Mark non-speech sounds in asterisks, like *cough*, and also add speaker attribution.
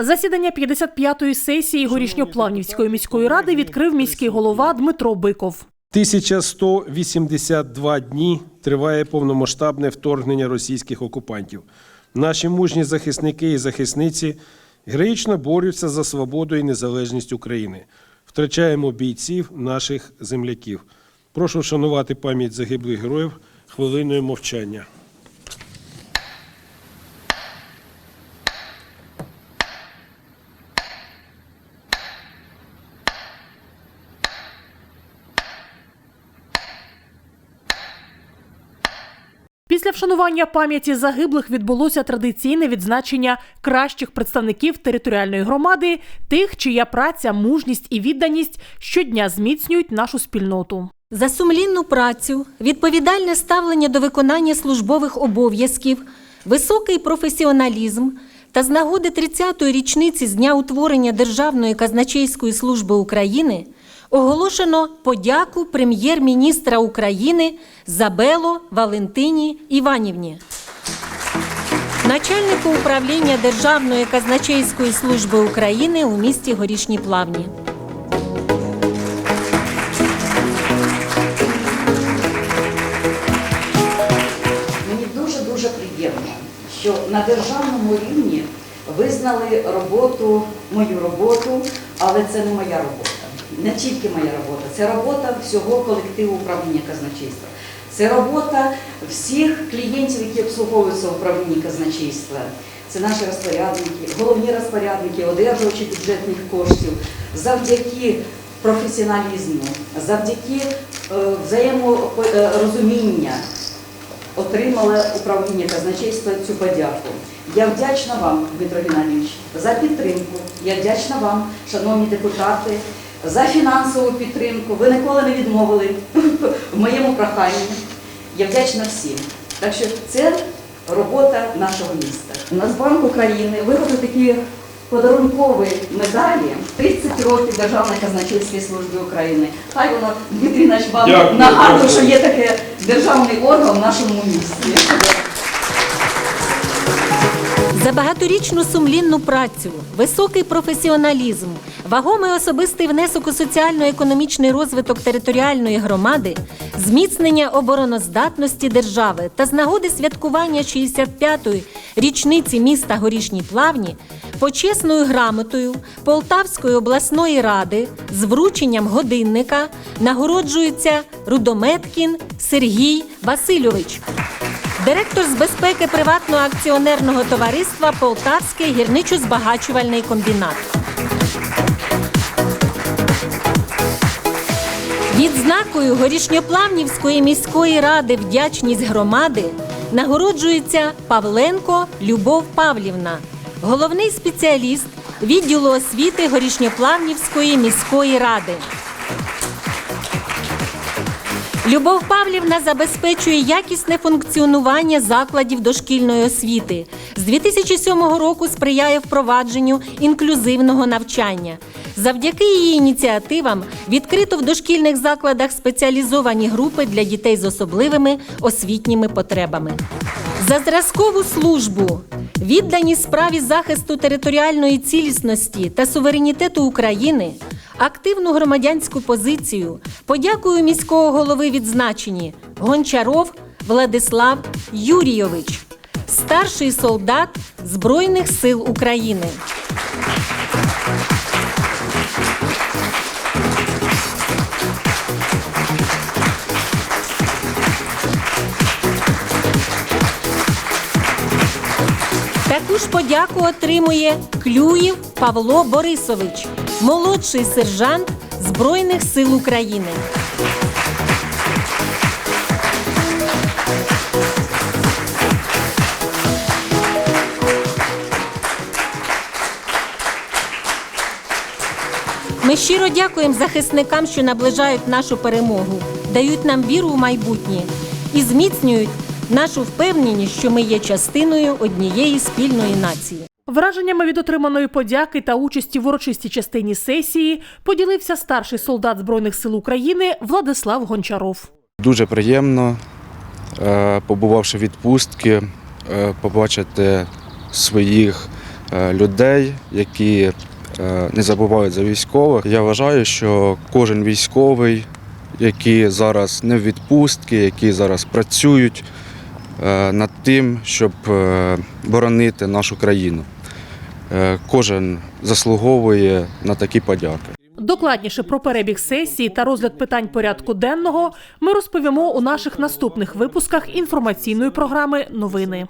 Speaker 1: Засідання 55-ї сесії Горішньоплавнівської міської ради відкрив міський голова Дмитро Биков.
Speaker 2: 1182 дні триває повномасштабне вторгнення російських окупантів. Наші мужні захисники і захисниці героїчно борються за свободу і незалежність України. Втрачаємо бійців наших земляків. Прошу вшанувати пам'ять загиблих героїв хвилиною мовчання.
Speaker 1: Після вшанування пам'яті загиблих відбулося традиційне відзначення кращих представників територіальної громади, тих, чия праця, мужність і відданість щодня зміцнюють нашу спільноту.
Speaker 3: За сумлінну працю, відповідальне ставлення до виконання службових обов'язків, високий професіоналізм та з нагоди 30-ї річниці з дня утворення Державної казначейської служби України оголошено подяку прем'єр-міністра України Забело Валентині Іванівні. Начальнику управління Державної казначейської служби України у місті Горішні Плавні.
Speaker 4: Мені дуже-дуже приємно, що на державному рівні визнали роботу, мою роботу, але це не моя робота. Не тільки моя робота, це робота всього колективу управління казначейства. Це робота всіх клієнтів, які обслуговуються в управлінні казначейства. Це наші розпорядники, головні розпорядники, одержувачі бюджетних коштів. Завдяки професіоналізму, завдяки е, взаєморозуміння отримала управління казначейства цю подяку. Я вдячна вам, Дмитро Геннадійович, за підтримку. Я вдячна вам, шановні депутати, за фінансову підтримку. Ви ніколи не відмовили *laughs* в моєму проханні. Я вдячна всім. Так що це робота нашого міста. Нацбанк України виготовив такі подарункові медалі 30 років Державної казначейської служби України. Хай воно Дмитрій вам нагадує, що є таке державний орган в нашому місті.
Speaker 3: За багаторічну сумлінну працю, високий професіоналізм, вагомий особистий внесок у соціально-економічний розвиток територіальної громади, зміцнення обороноздатності держави та з нагоди святкування 65-ї річниці міста Горішні Плавні почесною грамотою Полтавської обласної ради з врученням годинника нагороджується Рудометкін Сергій Васильович. Директор з безпеки приватного акціонерного товариства Полтавський гірничо-збагачувальний комбінат. Відзнакою Горішньоплавнівської міської ради вдячність громади нагороджується Павленко Любов Павлівна, головний спеціаліст відділу освіти Горішньоплавнівської міської ради. Любов Павлівна забезпечує якісне функціонування закладів дошкільної освіти. З 2007 року сприяє впровадженню інклюзивного навчання. Завдяки її ініціативам відкрито в дошкільних закладах спеціалізовані групи для дітей з особливими освітніми потребами. За зразкову службу, віддані справі захисту територіальної цілісності та суверенітету України, активну громадянську позицію, подякую міського голови відзначені Гончаров Владислав Юрійович, старший солдат Збройних сил України. Таку ж подяку отримує Клюєв Павло Борисович, молодший сержант Збройних сил України. Ми щиро дякуємо захисникам, що наближають нашу перемогу, дають нам віру у майбутнє і зміцнюють нашу впевненість, що ми є частиною однієї спільної нації.
Speaker 1: Враженнями від отриманої подяки та участі в урочистій частині сесії поділився старший солдат Збройних сил України Владислав Гончаров.
Speaker 5: Дуже приємно, е, побувавши в відпустці, е, побачити своїх е, людей, які не забувають за військових. Я вважаю, що кожен військовий, які зараз не в відпустці, які зараз працюють над тим, щоб боронити нашу країну. Е, Кожен заслуговує на такі подяки.
Speaker 1: Докладніше про перебіг сесії та розгляд питань порядку денного ми розповімо у наших наступних випусках інформаційної програми Новини.